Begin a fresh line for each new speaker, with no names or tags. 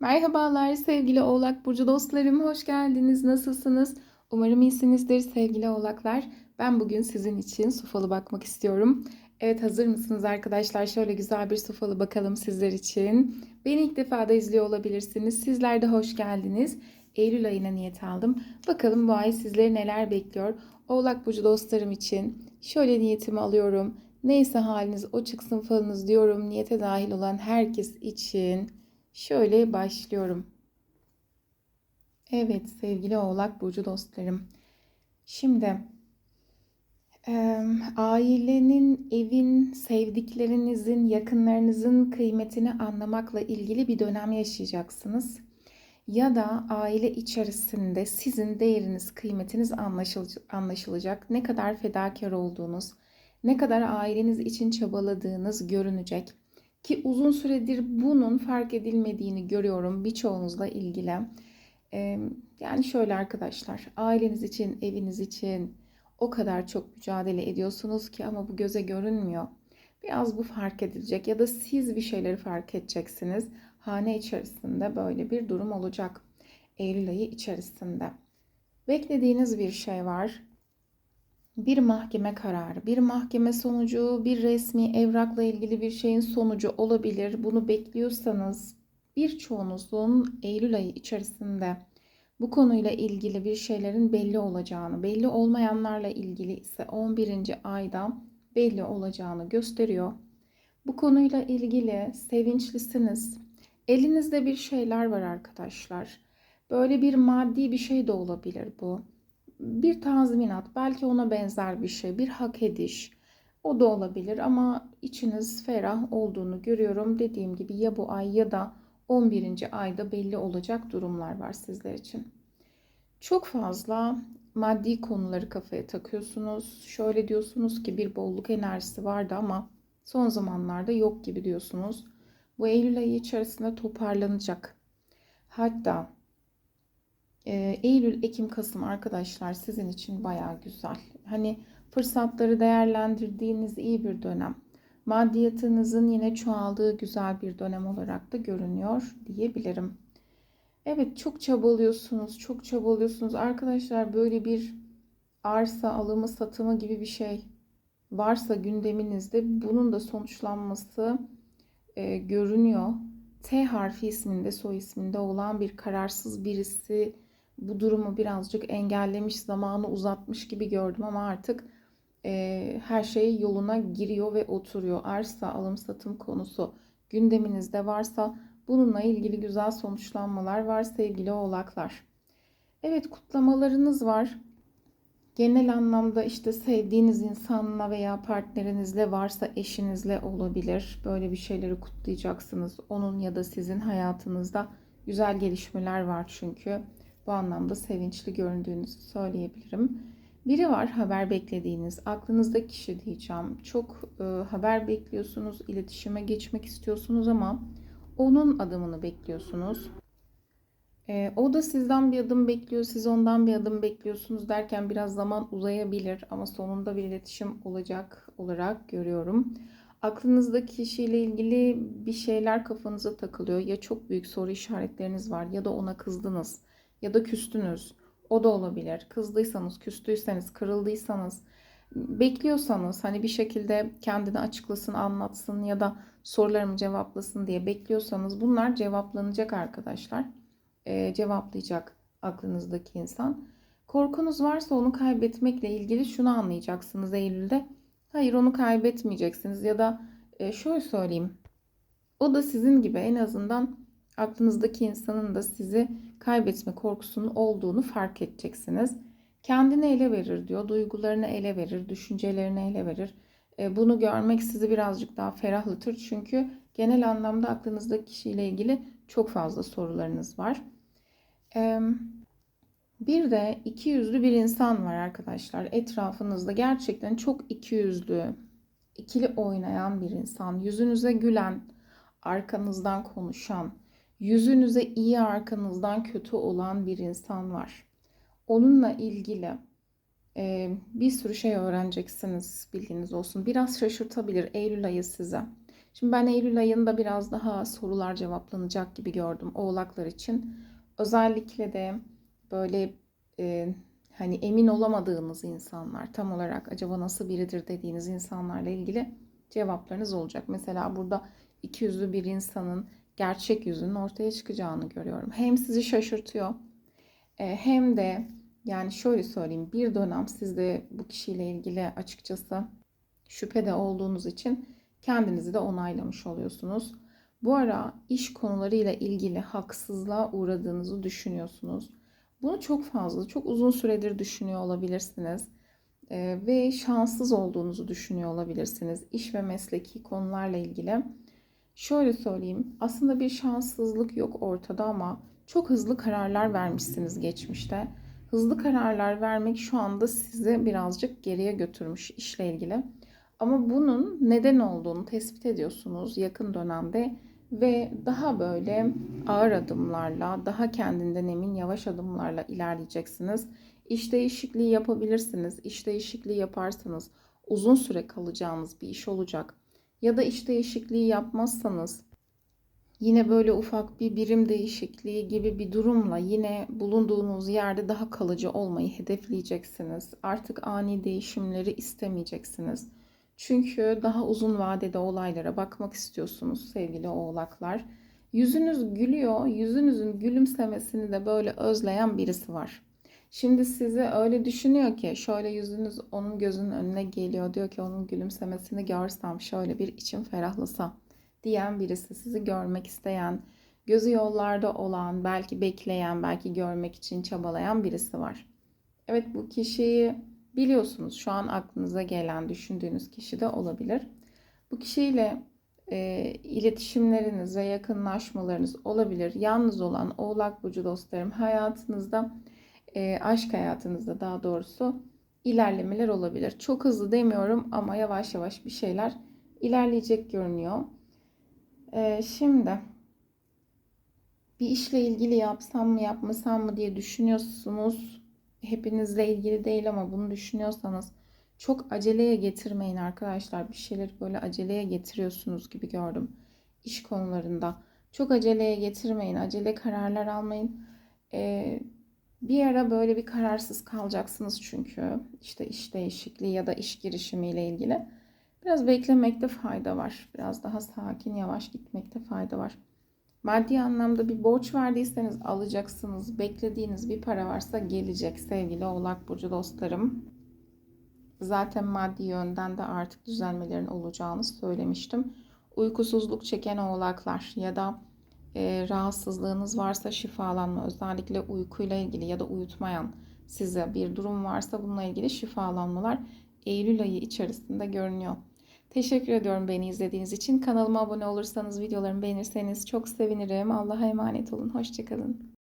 Merhabalar sevgili Oğlak Burcu dostlarım, hoş geldiniz. Nasılsınız? Umarım iyisinizdir sevgili Oğlaklar. Ben bugün sizin için su falı bakmak istiyorum. Evet hazır mısınız arkadaşlar? Şöyle güzel bir su falı bakalım sizler için. Beni ilk defa da izliyor olabilirsiniz. Sizler de hoş geldiniz. Eylül ayına niyet aldım. Bakalım bu ay sizleri neler bekliyor? Oğlak Burcu dostlarım için şöyle niyetimi alıyorum. Neyse haliniz o çıksın falınız diyorum. Niyete dahil olan herkes için Şöyle başlıyorum. Evet sevgili Oğlak Burcu dostlarım. Şimdi e, ailenin, evin, sevdiklerinizin, yakınlarınızın kıymetini anlamakla ilgili bir dönem yaşayacaksınız. Ya da aile içerisinde sizin değeriniz, kıymetiniz anlaşılacak. Ne kadar fedakar olduğunuz, ne kadar aileniz için çabaladığınız görünecek ki uzun süredir bunun fark edilmediğini görüyorum birçoğunuzla ilgili. Yani şöyle arkadaşlar, aileniz için, eviniz için o kadar çok mücadele ediyorsunuz ki ama bu göze görünmüyor. Biraz bu fark edilecek ya da siz bir şeyleri fark edeceksiniz. Hane içerisinde böyle bir durum olacak. Eylül ayı içerisinde. Beklediğiniz bir şey var bir mahkeme kararı, bir mahkeme sonucu, bir resmi evrakla ilgili bir şeyin sonucu olabilir. Bunu bekliyorsanız birçoğunuzun Eylül ayı içerisinde bu konuyla ilgili bir şeylerin belli olacağını, belli olmayanlarla ilgili ise 11. ayda belli olacağını gösteriyor. Bu konuyla ilgili sevinçlisiniz. Elinizde bir şeyler var arkadaşlar. Böyle bir maddi bir şey de olabilir bu bir tazminat, belki ona benzer bir şey, bir hak ediş. O da olabilir ama içiniz ferah olduğunu görüyorum. Dediğim gibi ya bu ay ya da 11. ayda belli olacak durumlar var sizler için. Çok fazla maddi konuları kafaya takıyorsunuz. Şöyle diyorsunuz ki bir bolluk enerjisi vardı ama son zamanlarda yok gibi diyorsunuz. Bu Eylül ayı içerisinde toparlanacak. Hatta ee, Eylül, Ekim, Kasım arkadaşlar sizin için baya güzel. Hani fırsatları değerlendirdiğiniz iyi bir dönem. Maddiyatınızın yine çoğaldığı güzel bir dönem olarak da görünüyor diyebilirim. Evet çok çabalıyorsunuz, çok çabalıyorsunuz. Arkadaşlar böyle bir arsa alımı satımı gibi bir şey varsa gündeminizde bunun da sonuçlanması e, görünüyor. T harfi isminde, soy isminde olan bir kararsız birisi bu durumu birazcık engellemiş, zamanı uzatmış gibi gördüm ama artık e, her şey yoluna giriyor ve oturuyor. Arsa alım satım konusu gündeminizde varsa bununla ilgili güzel sonuçlanmalar var sevgili oğlaklar. Evet kutlamalarınız var. Genel anlamda işte sevdiğiniz insanla veya partnerinizle varsa eşinizle olabilir. Böyle bir şeyleri kutlayacaksınız. Onun ya da sizin hayatınızda güzel gelişmeler var çünkü bu anlamda sevinçli göründüğünüzü söyleyebilirim. Biri var haber beklediğiniz, aklınızda kişi diyeceğim. Çok e, haber bekliyorsunuz, iletişime geçmek istiyorsunuz ama onun adımını bekliyorsunuz. E, o da sizden bir adım bekliyor, siz ondan bir adım bekliyorsunuz derken biraz zaman uzayabilir ama sonunda bir iletişim olacak olarak görüyorum. Aklınızdaki kişiyle ilgili bir şeyler kafanıza takılıyor. Ya çok büyük soru işaretleriniz var ya da ona kızdınız ya da küstünüz. O da olabilir. Kızdıysanız, küstüyseniz, kırıldıysanız, bekliyorsanız hani bir şekilde kendini açıklasın, anlatsın ya da sorularımı cevaplasın diye bekliyorsanız bunlar cevaplanacak arkadaşlar. Ee, cevaplayacak aklınızdaki insan. Korkunuz varsa onu kaybetmekle ilgili şunu anlayacaksınız Eylül'de. Hayır onu kaybetmeyeceksiniz ya da e, şöyle söyleyeyim. O da sizin gibi en azından aklınızdaki insanın da sizi kaybetme korkusunun olduğunu fark edeceksiniz. Kendini ele verir diyor, duygularını ele verir, düşüncelerini ele verir. E, bunu görmek sizi birazcık daha ferahlatır çünkü genel anlamda aklınızdaki kişiyle ilgili çok fazla sorularınız var. Bir de iki yüzlü bir insan var arkadaşlar etrafınızda gerçekten çok iki yüzlü, ikili oynayan bir insan, yüzünüze gülen, arkanızdan konuşan, yüzünüze iyi arkanızdan kötü olan bir insan var. Onunla ilgili e, bir sürü şey öğreneceksiniz bilginiz olsun. Biraz şaşırtabilir Eylül ayı size. Şimdi ben Eylül ayında biraz daha sorular cevaplanacak gibi gördüm oğlaklar için. Özellikle de böyle e, hani emin olamadığınız insanlar tam olarak acaba nasıl biridir dediğiniz insanlarla ilgili cevaplarınız olacak. Mesela burada iki yüzlü bir insanın gerçek yüzünün ortaya çıkacağını görüyorum. Hem sizi şaşırtıyor e, hem de yani şöyle söyleyeyim bir dönem siz de bu kişiyle ilgili açıkçası şüphede olduğunuz için kendinizi de onaylamış oluyorsunuz. Bu ara iş konularıyla ilgili haksızlığa uğradığınızı düşünüyorsunuz. Bunu çok fazla, çok uzun süredir düşünüyor olabilirsiniz. Ee, ve şanssız olduğunuzu düşünüyor olabilirsiniz. İş ve mesleki konularla ilgili. Şöyle söyleyeyim, aslında bir şanssızlık yok ortada ama çok hızlı kararlar vermişsiniz geçmişte. Hızlı kararlar vermek şu anda sizi birazcık geriye götürmüş işle ilgili. Ama bunun neden olduğunu tespit ediyorsunuz yakın dönemde ve daha böyle ağır adımlarla, daha kendinden emin yavaş adımlarla ilerleyeceksiniz. İş değişikliği yapabilirsiniz. İş değişikliği yaparsanız uzun süre kalacağınız bir iş olacak. Ya da iş değişikliği yapmazsanız yine böyle ufak bir birim değişikliği gibi bir durumla yine bulunduğunuz yerde daha kalıcı olmayı hedefleyeceksiniz. Artık ani değişimleri istemeyeceksiniz. Çünkü daha uzun vadede olaylara bakmak istiyorsunuz sevgili oğlaklar. Yüzünüz gülüyor, yüzünüzün gülümsemesini de böyle özleyen birisi var. Şimdi sizi öyle düşünüyor ki şöyle yüzünüz onun gözünün önüne geliyor. Diyor ki onun gülümsemesini görsem şöyle bir içim ferahlasa diyen birisi sizi görmek isteyen, gözü yollarda olan, belki bekleyen, belki görmek için çabalayan birisi var. Evet bu kişiyi biliyorsunuz şu an aklınıza gelen düşündüğünüz kişi de olabilir. Bu kişiyle e, iletişimleriniz ve yakınlaşmalarınız olabilir. Yalnız olan Oğlak Burcu dostlarım hayatınızda, e, aşk hayatınızda daha doğrusu ilerlemeler olabilir. Çok hızlı demiyorum ama yavaş yavaş bir şeyler ilerleyecek görünüyor. E, şimdi bir işle ilgili yapsam mı yapmasam mı diye düşünüyorsunuz hepinizle ilgili değil ama bunu düşünüyorsanız çok aceleye getirmeyin arkadaşlar. Bir şeyleri böyle aceleye getiriyorsunuz gibi gördüm iş konularında. Çok aceleye getirmeyin. Acele kararlar almayın. Ee, bir ara böyle bir kararsız kalacaksınız çünkü işte iş değişikliği ya da iş girişimiyle ilgili. Biraz beklemekte fayda var. Biraz daha sakin, yavaş gitmekte fayda var. Maddi anlamda bir borç verdiyseniz alacaksınız. Beklediğiniz bir para varsa gelecek sevgili Oğlak Burcu dostlarım. Zaten maddi yönden de artık düzelmelerin olacağını söylemiştim. Uykusuzluk çeken oğlaklar ya da e, rahatsızlığınız varsa şifalanma özellikle uykuyla ilgili ya da uyutmayan size bir durum varsa bununla ilgili şifalanmalar Eylül ayı içerisinde görünüyor. Teşekkür ediyorum beni izlediğiniz için. Kanalıma abone olursanız, videolarımı beğenirseniz çok sevinirim. Allah'a emanet olun. Hoşçakalın.